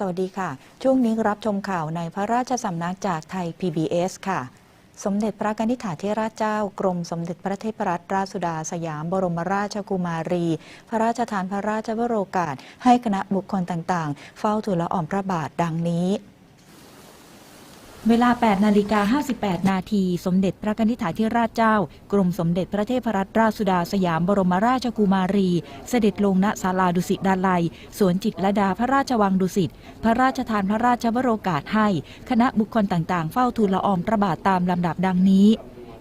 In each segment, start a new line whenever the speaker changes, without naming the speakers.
สวัสดีค่ะ ช่วงนี้รับชมข่าวในพระราชสำนักจากไทย PBS ค่ะ สมเด็จพระกนิษฐาธิราชเจ้ากรมสมเด็จพระเทพรัตนราชสุดาสยามบรมราชกุมารี พระราชทานพระราชวโรกาส ให้คณะบุคคลต่างๆ เฝ้าทูลละออมพระบาทดังนี้ เวลา 8 นาฬิกา 58 นาที สมเด็จพระกนิษฐาธิราชเจ้า กรมสมเด็จพระเทพรัตนราชสุดาสยามบรมราชกุมารี เสด็จลงณศาลาดุสิตดาลัย สวนจิตรลดาพระราชวังดุสิต พระราชทานพระราชวโรกาสให้ คณะบุคคลต่างๆ เฝ้าทูลละอองพระบาทตามลำดับดังนี้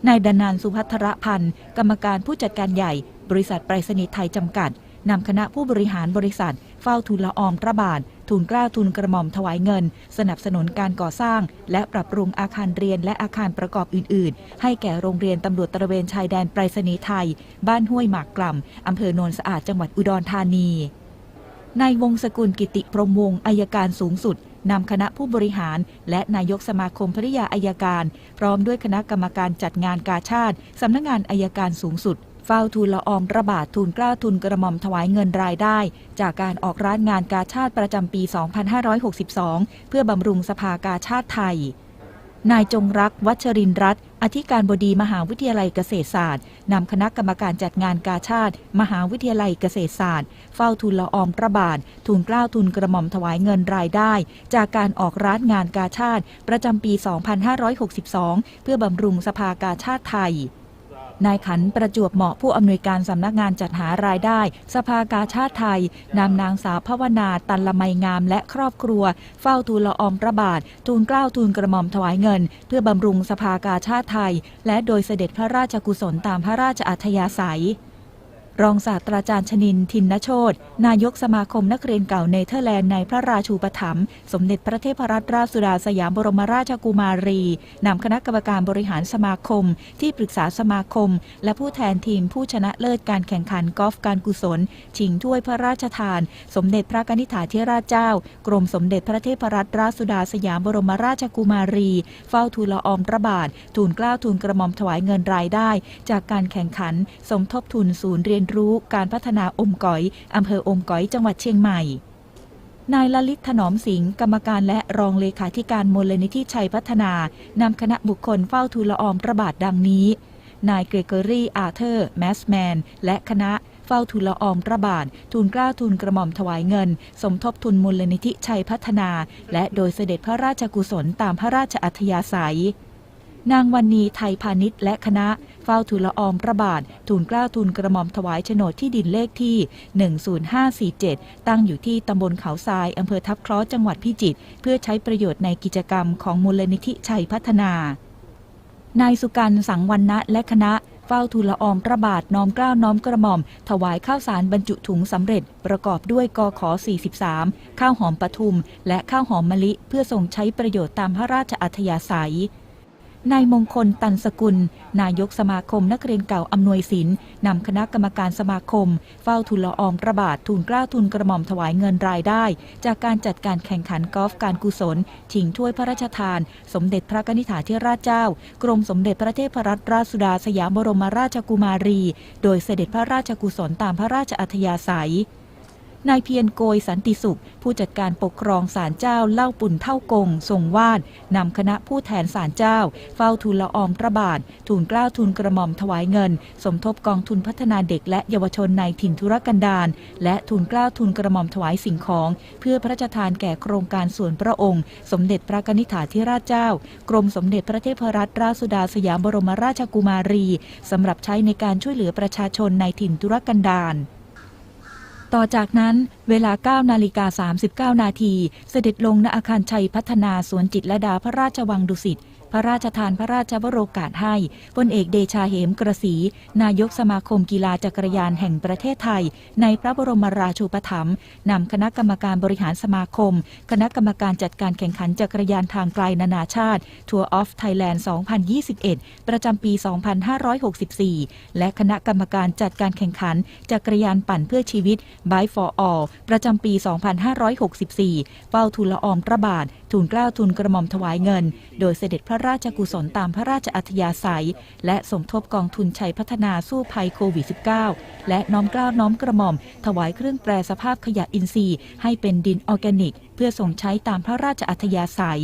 นายดนานสุพัทรพันธ์ กรรมการผู้จัดการใหญ่ บริษัทไปรษณีย์ไทยจำกัดนำคณะผู้บริหารบริษัท เฝ้าทูลละอองพระบาท ทูลเกล้าทูลกระหม่อมถวายเงิน สนับสนุนการก่อสร้าง และปรับปรุงอาคารเรียนและอาคารประกอบอื่น ๆ ให้แก่โรงเรียนตำรวจตระเวนชายแดนไปรษณีย์ไทย บ้านห้วยหมากกล่ำอำเภอโนนสะอาดจังหวัดอุดรธานีนายวงศกุลกิติพรมวงอายการสูงสุดนำคณะผู้บริหาร และนายกสมาคมภริยาอายการ พร้อมด้วยคณะกรรมการจัดงานกาชาติสำนักงานอายการสูงสุด เฝ้าทูลละอองระบาดทูลกล้าทูลกระหม่อมถวายเงินรายได้ จากการออกร้านงานกาชาติประจำปี 2562 เพื่อบำรุงสภากาชาติไทย นายจงรักวัชรินรัตน์อธิการบดีมหาวิทยาลัยเกษตรศาสตร์นำคณะกรรมการจัดงานกาชาติ มหาวิทยาลัยเกษตรศาสตร์ เฝ้าทูลละอองพระบาททูลเกล้าทูลกระหม่อมถวายเงินรายได้ จากการออกร้านงานกาชาติ ประจำปี 2562 เพื่อบำรุงสภากาชาติไทย นายขันประจวบเหมาะผู้อำนวยการสำนักงานจัดหารายได้ สภากาชาติไทยนำนางสาวพวนาตันละไมงามและครอบครัว เฝ้าทูลละอองพระบาท ทูลเกล้าทูลกระหม่อมถวายเงิน เพื่อบำรุงสภากาชาติไทย และโดยเสด็จพระราชกุศลตามพระราชอัธยาศัย รองศาสตราจารย์ชนินทินนโชตนายกสมาคมนักเรียนเก่าเนเธอร์แลนด์ในพระราชูปถัมภ์สมเด็จพระเทพรัตนราชสุดาสยามบรมราชกุมารีนำคณะกรรมการบริหารสมาคม ที่ปรึกษาสมาคม และผู้แทนทีมผู้ชนะเลิศการแข่งขันกอล์ฟการกุศล ชิงถ้วยพระราชทาน สมเด็จพระกนิษฐาธิราชเจ้า กรมสมเด็จพระเทพรัตนราชสุดาสยามบรมราชกุมารี เฝ้าทูลละอองพระบาททูลเกล้าทูลกระหม่อมถวายเงินรายได้ จากการแข่งขัน สมทบทุนศูนย์เรียนรู้การพัฒนาอมก๋อยอำเภออมก๋อยจังหวัดเชียงใหม่นายลลิตถนอมสิงห์กรรมการและรองเลขาธิการมูลนิธิชัยพัฒนานำคณะบุคคลเฝ้าทูลละอองระบาทดังนี้ นายเกรเกอรี่อาเธอร์ แมสแมน และคณะเฝ้าทูลละอองระบาททูลกล้าทูลกระหม่อมถวายเงิน สมทบทุนมูลนิธิชัยพัฒนา และโดยเสด็จพระราชกุศลตามพระราชอัธยาศัย นางวันนีไทยพาณิชย์และคณะ เฝ้าทูลละอองพระบาท ทูลเกล้าทูลกระหม่อมถวายโฉนดที่ดินเลขที่ 10547 ตั้งอยู่ที่ตำบลเขาทรายอำเภอทับคราะห์จังหวัดพิจิตรเพื่อใช้ประโยชน์ในกิจกรรมของมูลนิธิชัยพัฒนานายสุกันต์สังวันนะและคณะเฝ้าทูลละอองพระบาทน้อมเกล้าน้อมกระหม่อม ถวายข้าวสารบรรจุถุงสำเร็จ ประกอบด้วยกขอ 43 ข้าวหอมปทุม และข้าวหอมมะลิ เพื่อส่งใช้ประโยชน์ตามพระราชอัธยาศัย นายมงคลตันสกุล นายกสมาคมนักเรียนเก่าอำนวยสินนำคณะกรรมการสมาคม เฝ้าทูลละอองระบาททูลเกล้าทูลกระหม่อมถวายเงินรายได้ จากการจัดการแข่งขันกอล์ฟการกุศลชิงถ้วยพระราชทาน สมเด็จพระนิษฐาธิราชเจ้า กรมสมเด็จพระเทพรัตนราชสุดาสยามบรมราชกุมารี โดยเสด็จพระราชกุศลตามพระราชอัธยาศัย นายเพียรโกยสันติสุข ผู้จัดการปกครองศาลเจ้าเล่าปุ่นเท่ากง ทรงวาดนำคณะผู้แทนศาลเจ้า เฝ้าทูลละอองพระบาท ทูลเกล้าทูลกระหม่อมถวายเงิน สมทบกองทุนพัฒนาเด็กและเยาวชนในถิ่นธุรกันดารและทูลเกล้าทูลกระหม่อมถวายสิ่งของ เพื่อพระราชทานแก่โครงการส่วนพระองค์ สมเด็จพระนิษฐาธิราชเจ้า กรมสมเด็จพระเทพรัตนราชสุดาสยามบรมราชกุมารีสำหรับใช้ในการช่วยเหลือประชาชนในถิ่นธุรกันดาร ต่อจากนั้นเวลา 9 นาฬิกา 39 นาที เสด็จลงณอาคารชัยพัฒนาสวนจิตรลดาพระราชวังดุสิต พระราชทานพระราชวโรกาสให้พลเอกเดชาเหมกระสี นายกสมาคมกีฬาจักรยานแห่งประเทศไทย ในพระบรมราชูปถัมภ์นำคณะกรรมการบริหารสมาคม คณะกรรมการจัดการแข่งขันจักรยานทางไกลนานาชาติ Tour of Thailand 2021 ประจำปี 2564 และคณะกรรมการจัดการแข่งขันจักรยานปั่นเพื่อชีวิต Bike for All ประจำปี 2564 เฝ้าทูลละอองพระบาททูลเกล้าทูลกระหม่อมถวายเงิน โดยเสด็จพระระราชกุศลตามพระราชอัธยาศัย และสมทบกองทุนชัยพัฒนาสู้ภัยโควิด -19 และน้อมเกล้าน้อมกระหม่อม ถวายเครื่องแปรสภาพขยะอินทรีย์ ให้เป็นดินออร์แกนิก เพื่อส่งใช้ตามพระราชอัธยาศัย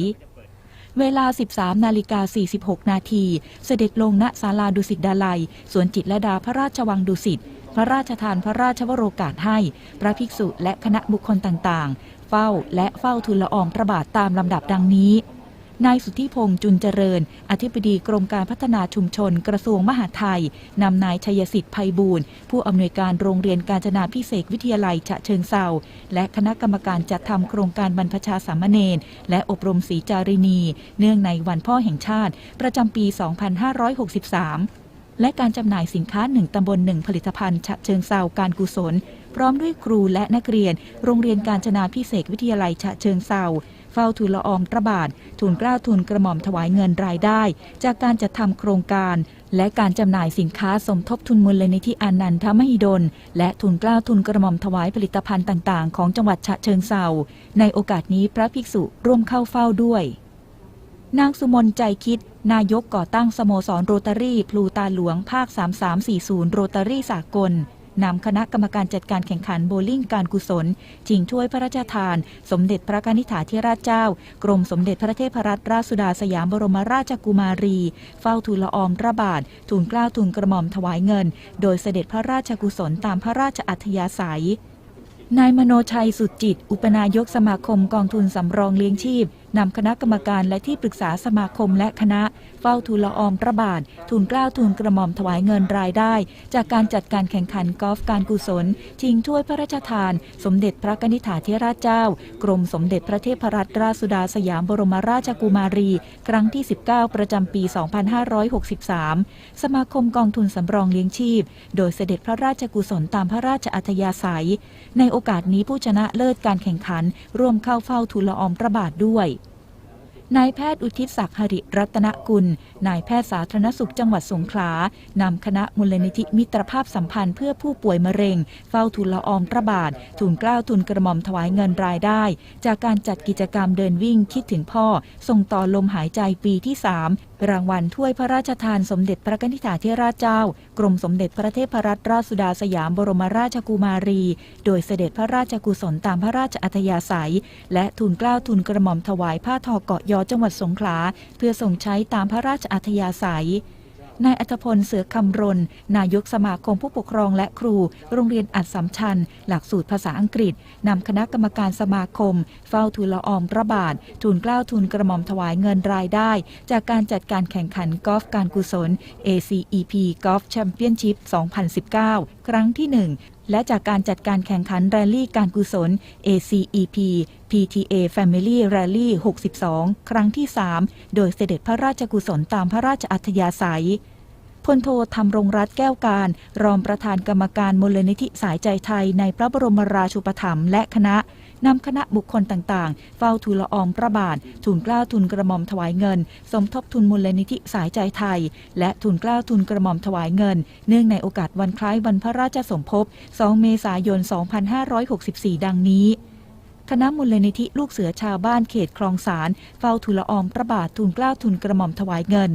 เวลา 13 นาฬิกา 46 นาที เสด็จลงณศาลาดุสิตดาลัย สวนจิตรลดาพระราชวังดุสิต พระราชทานพระราชวโรกาสให้ พระภิกษุและคณะบุคคลต่างๆ เฝ้าและเฝ้าทูลละอองพระบาทตามลำดับดังนี้ นายสุทธิพงษ์จุนเจริญ อธิบดีกรมการพัฒนาชุมชน กระทรวงมหาดไทยนำนายชัยสิทธิ์ไพบูลย์ผู้อำนวยการโรงเรียนการจนาพิเศษวิทยาลัยฉะเชิงเซาและคณะกรรมการจัดทำโครงการบรรพชาสามเณรและอบรมศรีจารินี เนื่องในวันพ่อแห่งชาติ ประจำปี 2563และการจำหน่ายสินค้าหนึ่งตำบลหนึ่งผลิตภัณฑ์ฉะเชิงเซาการกุศล พร้อมด้วยครูและนักเรียน โรงเรียนการจนาพิเศษวิทยาลัยฉะเชิงเซาเฝ้าทูลละอองระบาททูลกล้าทูลกระหม่อมถวายเงินรายได้ จากการจัดทำโครงการ และการจำหน่ายสินค้าสมทบทุนมูลนิธิอานันทมหิดล และทุนกล้าทุนกระหม่อมถวายผลิตภัณฑ์ต่าง ๆ ของจังหวัดฉะเชิงเซาในโอกาสนี้พระภิกษุร่วมเข้าเฝ้าด้วยนางสุมนใจคิด นายกก่อตั้งสโมสรโรตารี่พลูตาหลวงภาค 3340 โรตารี่สากล นำคณะกรรมการจัดการแข่งขันโบลิ่งการกุศลชิงถ้วยพระราชทาน สมเด็จพระกนิษฐาธิราชเจ้า กรมสมเด็จพระเทพรัตนราชสุดาสยามบรมราชกุมารี เฝ้าทูลละอองระบาททูลเกล้าทูลกระหม่อมถวายเงิน โดยเสด็จพระราชกุศลตามพระราชอัธยาศัยนายมโนชัยสุดจิต อุปนายกสมาคมกองทุนสำรองเลี้ยงชีพ นำคณะกรรมการและที่ปรึกษาสมาคมและคณะ เฝ้าทูลละอองพระบาท ทูลเกล้าทูลกระหม่อมถวายเงินรายได้ จากการจัดการแข่งขันกอล์ฟการกุศล ชิงถ้วยพระราชทาน สมเด็จพระนิษฐาธิราชเจ้า กรมสมเด็จพระเทพรัตนราชสุดาสยามบรมราชกุมารี ครั้งที่ 19 ประจำปี 2563 สมาคมกองทุนสำรองเลี้ยงชีพ โดยเสด็จพระราชกุศลตามพระราชอัธยาศัย ในโอกาสนี้ผู้ชนะเลิศการแข่งขัน ร่วมเข้าเฝ้าทูลละอองพระบาทด้วย นายแพทย์อุทิศศักดิ์หริรัตนกุล นายแพทย์สาธารณสุขจังหวัดสงขลานำคณะมูลนิธิมิตรภาพสัมพันธ์เพื่อผู้ป่วยมะเร็ง เฝ้าทูลละอองพระบาททูลกล้าวทูลกระหม่อมถวายเงินรายได้ จากการจัดกิจกรรมเดินวิ่งคิดถึงพ่อ ส่งต่อลมหายใจปีที่ 3 รางวัลถ้วยพระราชทานสมเด็จพระกนิษฐาธิราชเจ้า กรมสมเด็จพระเทพรัตนราชสุดาสยามบรมราชกุมารี โดยเสด็จพระราชกุศลตามพระราชอัธยาศัย และทูลกล้าวทูลกระหม่อมถวายผ้าทอเกาะยอจังหวัดสงขลา เพื่อส่งใช้ตามพระราชอัธยาศัยนายอัธพลเสือคำรณ นายกสมาคมผู้ปกครองและครู โรงเรียนอัดสัมชัญ หลักสูตรภาษาอังกฤษ นำคณะกรรมการสมาคม เฝ้าทูลละอองพระบาท ทูลเกล้าทูลกระหม่อมถวายเงินรายได้ จากการจัดการแข่งขันกอล์ฟการกุศล ACEP Golf Championship 2019 ครั้งที่ 1 และจากการจัดการแข่งขันแรลลี่การกุศล ACEP PTA Family Rally 62 ครั้งที่ 3 โดยเสด็จพระราชกุศลตามพระราชอัธยาศัยพลโทธรรมรงรัตแก้วการ รองประธานกรรมการมูลนิธิสายใจไทยในพระบรมราชูปถัมภ์และคณะ นำคณะบุคคลต่างๆ เฝ้าทูลละอองพระบาท ทูลเกล้าทูลกระหม่อมถวายเงิน สมทบทุนมูลนิธิสายใจไทย และทูลเกล้าทูลกระหม่อมถวายเงิน เนื่องในโอกาสวันคล้ายวันพระราชสมภพ 2 เมษายน 2564 ดังนี้คณะมูลนิธิลูกเสือชาวบ้านเขตคลองสารเฝ้าทูลละอองพระบาททูลเกล้าทูลกระหม่อมถวายเงิน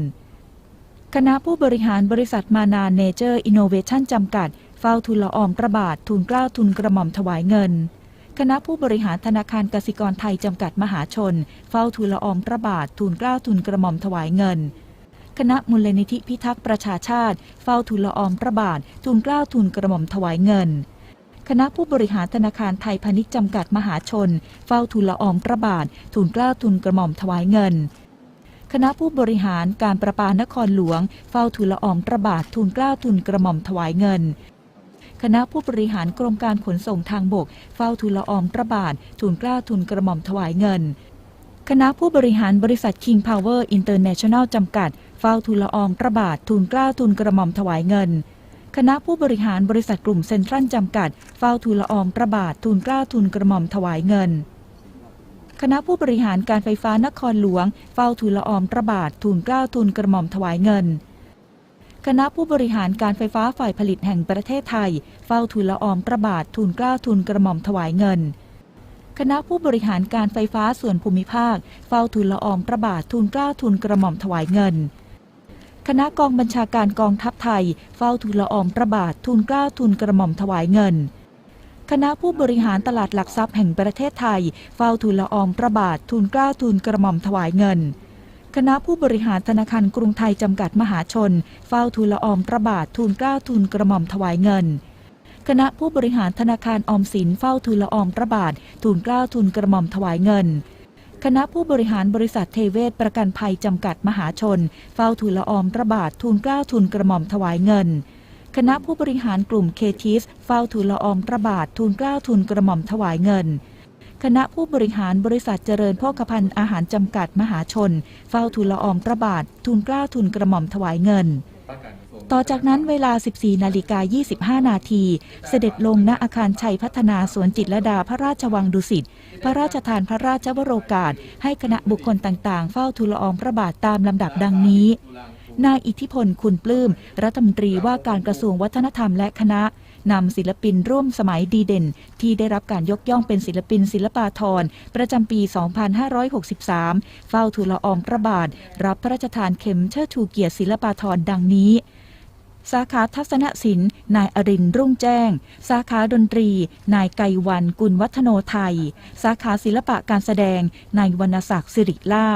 คณะผู้บริหารบริษัทมานาเนเจอร์อินโนเวชั่นจำกัด เฝ้าทุละอองพระบาททุนเกล้าทุนกระหม่อมถวายเงิน คณะผู้บริหารธนาคารกสิกรไทยจำกัดมหาชน เฝ้าทุนละอองพระบาททุนเกล้าทุนกระหม่อมถวายเงิน คณะมูลนิธิพิทักษ์ประชาชาติ เฝ้าทุนละอองพระบาททุนเกล้าทุนกระหม่อมถวายเงิน คณะผู้บริหารธนาคารไทยพาณิชย์จำกัดมหาชน เฝ้าทุนละอองพระบาททุนเกล้าทุนกระหม่อมถวายเงินคณะผู้บริหารการประปานครหลวง เฝ้าทูลละอองพระบาททูลเกล้าทูลกระหม่อมถวายเงิน คณะผู้บริหารกรมการขนส่งทางบก เฝ้าทูลละอองระบาททูลกล้าทูลกระหม่อมถวายเงิน คณะผู้บริหารบริษัท King Power International จำกัด เฝ้าทูลละอองระบาททูลกล้าทูลกระหม่อมถวายเงินคณะผู้บริหารบริษัทกลุ่มเซ็นทรัลจำกัด เฝ้าทูลละอองระบาททูลกล้าทูลกระหม่อมถวายเงิน คณะผู้บริหารการไฟฟ้านครหลวง เฝ้าทูลละอองระบาททูลกล้าทูลกระหม่อมถวายเงิน คณะผู้บริหารการไฟฟ้าฝ่ายผลิตแห่งประเทศไทย เฝ้าทูลละอองพระบาททูลเกล้าทูลกระหม่อมถวายเงิน คณะผู้บริหารการไฟฟ้าส่วนภูมิภาค เฝ้าทูลละอองพระบาททูลเกล้าทูลกระหม่อมถวายเงิน คณะกองบัญชาการกองทัพไทย เฝ้าทูลละอองพระบาททูลเกล้าทูลกระหม่อมถวายเงินคณะผู้บริหารตลาดหลักทรัพย์แห่งประเทศไทย เฝ้าทูลละอองพระบาททูลเกล้าทูลกระหม่อมถวายเงิน คณะผู้บริหารธนาคารกรุงไทยจำกัดมหาชน เฝ้าทูลละอองพระบาททูลเกล้าทูลกระหม่อมถวายเงิน คณะผู้บริหารธนาคารออมสินเฝ้าทูลละอองพระบาททูลเกล้าทูลกระหม่อมถวายเงิน คณะผู้บริหารบริษัทเทเวศประกันภัยจำกัดมหาชน เฝ้าทูลละอองพระบาททูลเกล้าทูลกระหม่อมถวายเงินคณะผู้บริหารกลุ่มเคทิสเฝ้าทูลละอองพระบาททูลเกล้าทูลกระหม่อมถวายเงิน คณะผู้บริหารบริษัทเจริญโภคภัณฑ์อาหารจำกัดมหาชน เฝ้าทูลละอองพระบาท ทูลกล้าทูลกระหม่อมถวายเงิน ต่อจากนั้นเวลา 14 นาฬิกา 25 นาที เสด็จลงณอาคารชัยพัฒนาสวนจิตรลดาพระราชวังดุสิต พระราชทานพระราชวโรกาส ให้คณะบุคคลต่างๆ เฝ้าทูลละอองพระบาทตามลำดับดังนี้ นายอิทธิพลคุณปลื้ม รัฐมนตรีว่าการกระทรวงวัฒนธรรมและคณะ นำศิลปินร่วมสมัยดีเด่น ที่ได้รับการยกย่องเป็นศิลปินศิลปาธรประจำปี 2563 เฝ้าทูลละอองพระบาท รับพระราชทานเข็มเชิดชูเกียรติศิลปาธรดังนี้สาขาทัศนศิลป์ นายอรินร์รุ่งแจ้ง สาขาดนตรี นายไกวันกุลวัฒโนไทย สาขาศิลปะการแสดง นายวรรณศักดิ์สิริล่า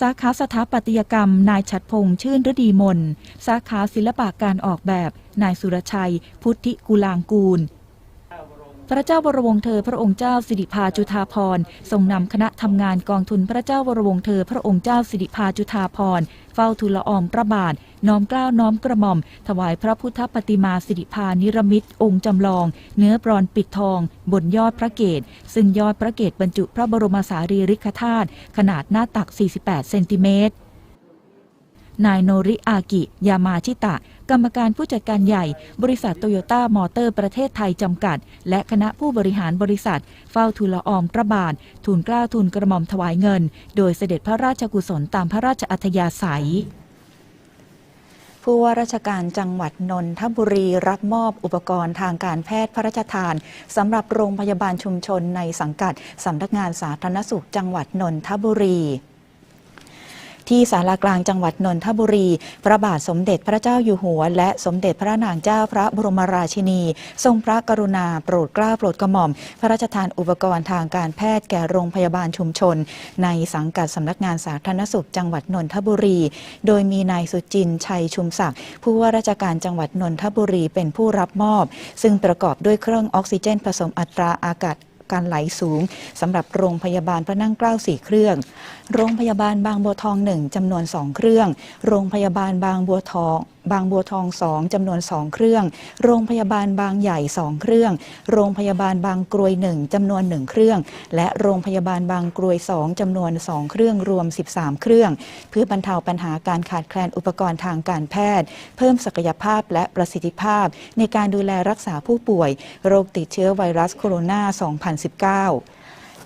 สาขาสถาปัตยกรรม นายฉัดพงษ์ชื่นฤดีมน สาขาศิลปะการออกแบบ นายสุรชัย พุทธิกุลางกูล พระเจ้าวรวงศ์เธอพระองค์เจ้าสิริพาจุฑาภรทรงนำคณะทำงานกองทุนพระเจ้าวรวงศ์เธอพระองค์เจ้าสิริพาจุฑาภรเฝ้าทูลละอองพระบาท น้อมเกล้าน้อมกระหม่อม ถวายพระพุทธปฏิมาสิริพานิรมิตองค์จำลอง เนื้อบรอนปิดทอง บนยอดพระเกศซึ่งยอดพระเกศบรรจุพระบรมสารีริกธาตุขนาดหน้าตัก 48 เซนติเมตรนายโนริอากิ ยามาชิตะ กรรมการผู้จัดการใหญ่ บริษัทโตโยต้ามอเตอร์ประเทศไทยจำกัด และคณะผู้บริหารบริษัท เฝ้าทูลละอองพระบาท ทูลกล้าทูลกระหม่อมถวายเงิน โดยเสด็จพระราชกุศลตามพระราชอัธยาศัย ผู้ว่าราชการจังหวัดนนทบุรีรับมอบอุปกรณ์ทางการแพทย์พระราชทานสำหรับโรงพยาบาลชุมชนในสังกัดสำนักงานสาธารณสุขจังหวัดนนทบุรี ที่ศาลากลางจังหวัดนนทบุรี พระบาทสมเด็จพระเจ้าอยู่หัว และสมเด็จพระนางเจ้าพระบรมราชินี ทรงพระกรุณาโปรดเกล้าโปรดกระหม่อม พระราชทานอุปกรณ์ทางการแพทย์แก่โรงพยาบาลชุมชน ในสังกัดสำนักงานสาธารณสุขจังหวัดนนทบุรี โดยมีนายสุจินชัยชุมศักดิ์ผู้ว่าราชการจังหวัดนนทบุรีเป็นผู้รับมอบ ซึ่งประกอบด้วยเครื่องออกซิเจนผสมอัตราอากาศ การไหลสูงสำหรับโรงพยาบาลพระนั่งเกล้าสี่เครื่อง โรงพยาบาลบางบัวทองหนึ่งจำนวนสองเครื่อง โรงพยาบาลบางบัวทอง บางบัวทองสองจำนวนสองเครื่อง โรงพยาบาลบางใหญ่สองเครื่อง โรงพยาบาลบางกรวยหนึ่งจำนวนหนึ่งเครื่อง และโรงพยาบาลบางกรวยสองจำนวนสองเครื่องรวม 13 เครื่อง เพื่อบรรเทาปัญหาการขาดแคลนอุปกรณ์ทางการแพทย์ เพิ่มศักยภาพและประสิทธิภาพ ในการดูแลรักษาผู้ป่วย โรคติดเชื้อไวรัสโคโรนา 2019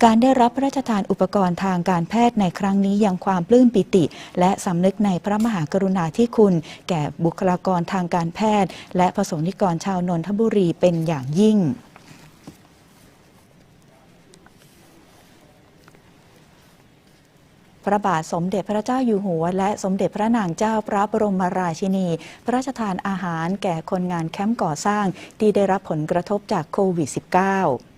การได้รับพระราชทานอุปกรณ์ทางการแพทย์ในครั้งนี้ยังความปลื้มปิติ และสำนึกในพระมหากรุณาธิคุณ แก่บุคลากรทางการแพทย์ และประสงนิกรชาวนนทบุรีเป็นอย่างยิ่งพระบาทสมเด็จพระเจ้าอยู่หัว และสมเด็จพระนางเจ้าพระบรมราชินี พระราชทานอาหารแก่คนงานแคมป์ก่อสร้างที่ได้รับผลกระทบจากโควิด -19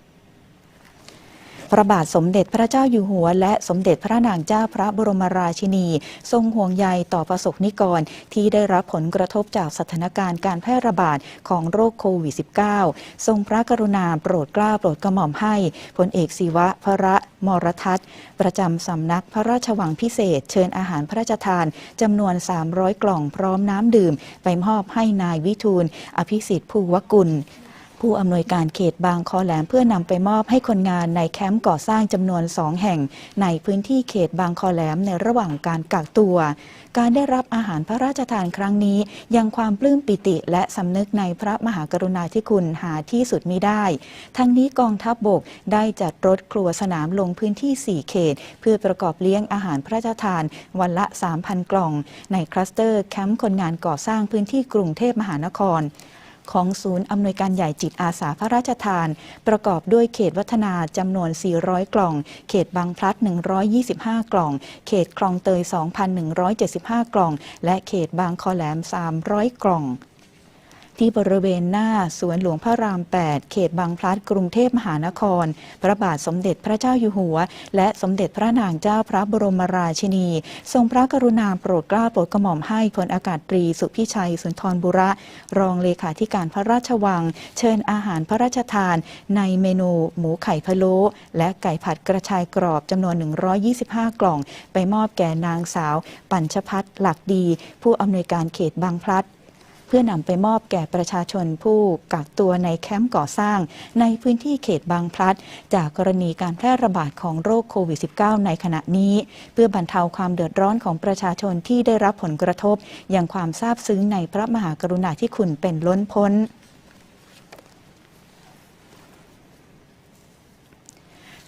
พระบาทสมเด็จพระเจ้าอยู่หัว และสมเด็จพระนางเจ้าพระบรมราชินี ทรงห่วงใยต่อประสบนิกร ที่ได้รับผลกระทบจากสถานการณ์การแพร่ระบาดของโรคโควิด -19 ทรงพระกรุณาโปรดเกล้าโปรดกระหม่อมให้พลเอกศิวะพระมรทัศน์ ประจำสำนักพระราชวังพิเศษ เชิญอาหารพระราชทานจำนวน 300 กล่องพร้อมน้ำดื่ม ไปมอบให้นายวิทูล อภิสิทธิ์ภูวกุล ผู้อำนวยการเขตบางคอแหลมเพื่อนำไปมอบให้คนงานในแคมป์ก่อสร้างจำนวนสองแห่ง ในพื้นที่เขตบางคอแหลมในระหว่างการกักตัว การได้รับอาหารพระราชทานครั้งนี้ ยังความปลื้มปิติและสำนึกในพระมหากรุณาธิคุณหาที่สุดมิได้ ทั้งนี้กองทัพบบกได้จัดรถครัวสนามลงพื้นที่ 4 เขต เพื่อประกอบเลี้ยงอาหารพระราชทานวันละ 3,000 กล่อง ในคลัสเตอร์แคมป์คนงานก่อสร้างพื้นที่กรุงเทพมหานคร ของศูนย์อำนวยการใหญ่จิตอาสาพระราชทาน ประกอบด้วยเขตวัฒนาจำนวน 400 กล่อง เขตบางพลัด 125 กล่อง เขตคลองเตย 2,175 กล่อง และเขตบางคอแหลม 300 กล่อง ที่บริเวณหน้าสวนหลวงพระราม 8 เขตบางพลัดกรุงเทพมหานคร พระบาทสมเด็จพระเจ้าอยู่หัว และสมเด็จพระนางเจ้าพระบรมราชินี ทรงพระกรุณาโปรดเกล้าโปรดกระหม่อมให้พลอากาศตรีสุพิชัยสุนทรบุระ รองเลขาธิการพระราชวัง เชิญอาหารพระราชทาน ในเมนูหมูไข่พะโล้และไก่ผัดกระชายกรอบจำนวน 125 กล่อง ไปมอบแก่นางสาว ปัญชพัฒน์หลักดี ผู้อำนวยการเขตบางพลัด พื่อนำไปมอบแก่ประชาชนผู้กักตัวในแคมป์ก่อสร้าง ในพื้นที่เขตบางพลัด จากกรณีการแพร่ระบาดของโรคโควิด -19 ในขณะนี้ เพื่อบรรเทาความเดือดร้อนของประชาชนที่ได้รับผลกระทบ อย่างความซาบซึ้งในพระมหากรุณาธิคุณเป็นล้นพ้น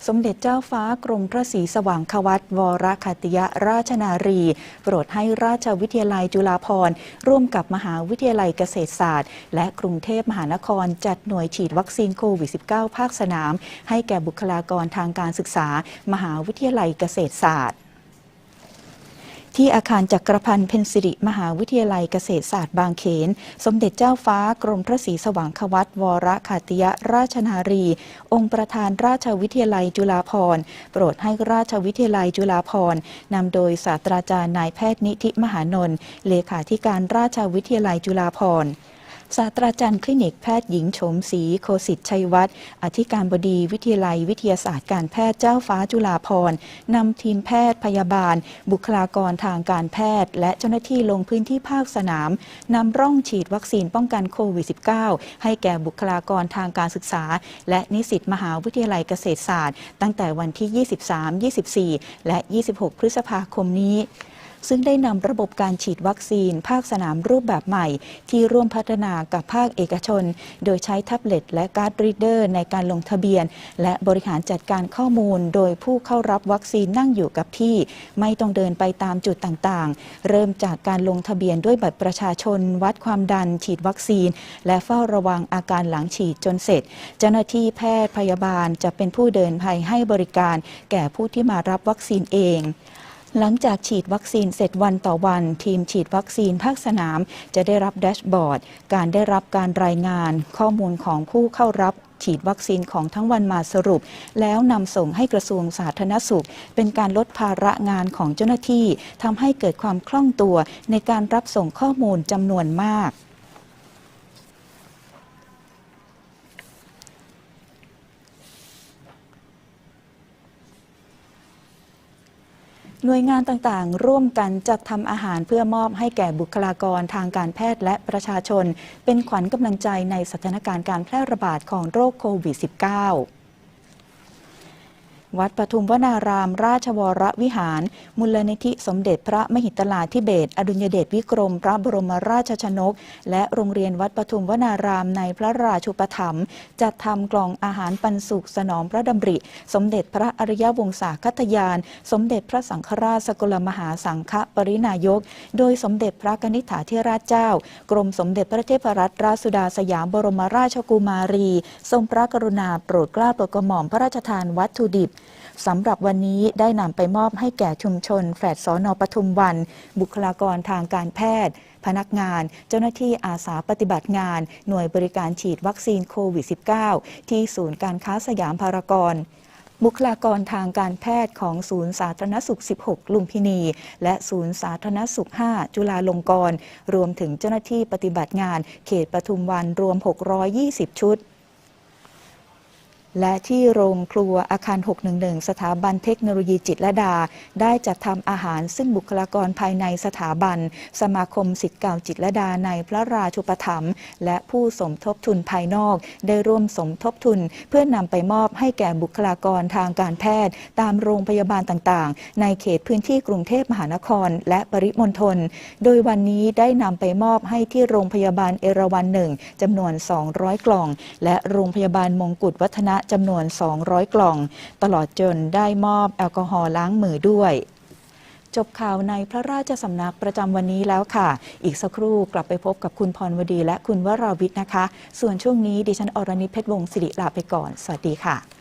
สมเด็จเจ้าฟ้ากรมพระศรีสว่างควัตวรคติยราชนารี โปรดให้ราชวิทยาลัยจุฬาภรณ์ร่วมกับมหาวิทยาลัยเกษตรศาสตร์ และกรุงเทพมหานครจัดหน่วยฉีดวัคซีนโควิด -19 ภาคสนาม ให้แก่บุคลากรทางการศึกษา มหาวิทยาลัยเกษตรศาสตร์ ที่อาคารจักรพันธ์เพนสิริ มหาวิทยาลัยเกษตรศาสตร์บางเขน สมเด็จเจ้าฟ้ากรมพระศรีสว่างควัตวรคาติยราชนารี องค์ประธานราชวิทยาลัยจุฬาภรณ์โปรดให้ราชวิทยาลัยจุฬาภรณ์นำโดยศาสตราจารย์นายแพทย์นิธิมหานนท์เลขาธิการราชวิทยาลัยจุฬาภรณ์ ศาสตราจารย์คลินิกแพทย์หญิงโฉมศรีโคสิทธิ์ชัยวัฒน์อธิการบดีวิทยาลัยวิทยาศาสตร์การแพทย์เจ้าฟ้าจุฬาภรณ์นำทีมแพทย์พยาบาล บุคลากรทางการแพทย์ และเจ้าหน้าที่ลงพื้นที่ภาคสนามนำร่องฉีดวัคซีนป้องกันโควิด -19 ให้แก่บุคลากรทางการศึกษา และนิสิตมหาวิทยาลัยเกษตรศาสตร์ ตั้งแต่วันที่ 23 24 และ 26 พฤษภาคมนี้ ซึ่งได้นำระบบการฉีดวัคซีน ภาคสนามรูปแบบใหม่ ที่ร่วมพัฒนากับภาคเอกชน โดยใช้แท็บเล็ตและการ์ดรีดเดอร์ในการลงทะเบียน และบริหารจัดการข้อมูล โดยผู้เข้ารับวัคซีนนั่งอยู่กับที่ ไม่ต้องเดินไปตามจุดต่างๆ เริ่มจากการลงทะเบียนด้วยบัตรประชาชน วัดความดัน ฉีดวัคซีน และเฝ้าระวังอาการหลังฉีดจนเสร็จ เจ้าหน้าที่แพทย์พยาบาลจะเป็นผู้เดินภัยให้บริการ แก่ผู้ที่มารับวัคซีนเอง หลังจากฉีดวัคซีนเสร็จวันต่อวัน ทีมฉีดวัคซีนภาคสนาม จะได้รับแดชบอร์ด การได้รับการรายงาน ข้อมูลของผู้เข้ารับฉีดวัคซีนของทั้งวันมาสรุป แล้วนำส่งให้กระทรวงสาธารณสุข เป็นการลดภาระงานของเจ้าหน้าที่ทำให้เกิดความคล่องตัวในการรับส่งข้อมูลจำนวนมาก หน่วยงานต่างๆ ร่วมกันจัดทำอาหารเพื่อมอบให้แก่บุคลากรทางการแพทย์และประชาชน เป็นขวัญกำลังใจในสถานการณ์การแพร่ระบาดของโรคโควิด -19 วัดปทุมวนาราม ราชวรวิหาร มูลนิธิสมเด็จพระมหิตลาธิเบศอดุลยเดชวิกรม พระบรมราชชนก และโรงเรียนวัดปทุมวนารามในพระราชูปถัมภ์จัดทำกล่องอาหารปันสุขสนองพระดำริ สมเด็จพระอริยวงศาคตยาน สมเด็จพระสังฆราชสกลมหาสังฆปรินายก โดยสมเด็จพระกนิษฐาธิราชเจ้า กรมสมเด็จพระเทพรัตนราชสุดาสยามบรมราชกุมารี ทรงพระกรุณาโปรดเกล้าโปรดกระหม่อมพระราชทานวัตถุดิบสำหรับวันนี้ได้นำไปมอบให้แก่ชุมชนแฟลตสอนอปทุมวัน บุคลากรทางการแพทย์ พนักงาน เจ้าหน้าที่อาสาปฏิบัติงาน หน่วยบริการฉีดวัคซีนโควิด -19 ที่ศูนย์การค้าสยามพารากอนบุคลากรทางการแพทย์ของศูนย์สาธารณสุข 16 ลุมพินี และศูนย์สาธารณสุข 5 จุฬาลงกรณ์ รวมถึงเจ้าหน้าที่ปฏิบัติงาน เขตปทุมวันรวม 620 ชุด และที่โรงครัวอาคาร 611 สถาบันเทคโนโลยีจิตรลดา ได้จัดทำอาหารซึ่งบุคลากรภายในสถาบัน สมาคมสิทธิ์เก่าจิตรลดาในพระราชูปถัมภ์และผู้สมทบทุนภายนอก ได้ร่วมสมทบทุน เพื่อนำไปมอบให้แก่บุคลากรทางการแพทย์ ตามโรงพยาบาลต่างๆ ในเขตพื้นที่กรุงเทพมหานคร และปริมณฑลโดยวันนี้ได้นำไปมอบให้ที่โรงพยาบาลเอราวัณหนึ่งจำนวน 200 กล่อง และโรงพยาบาลมงกุฎวัฒนะจำนวน 200 กล่อง ตลอดจนได้มอบแอลกอฮอล์ล้างมือด้วย จบข่าวในพระราชสำนักประจำวันนี้แล้วค่ะ อีกสักครู่กลับไปพบกับคุณพรวดีและคุณวราวิทย์นะคะ ส่วนช่วงนี้ดิฉันอรณิตเพชรวงศ์สิริลาไปก่อน สวัสดีค่ะ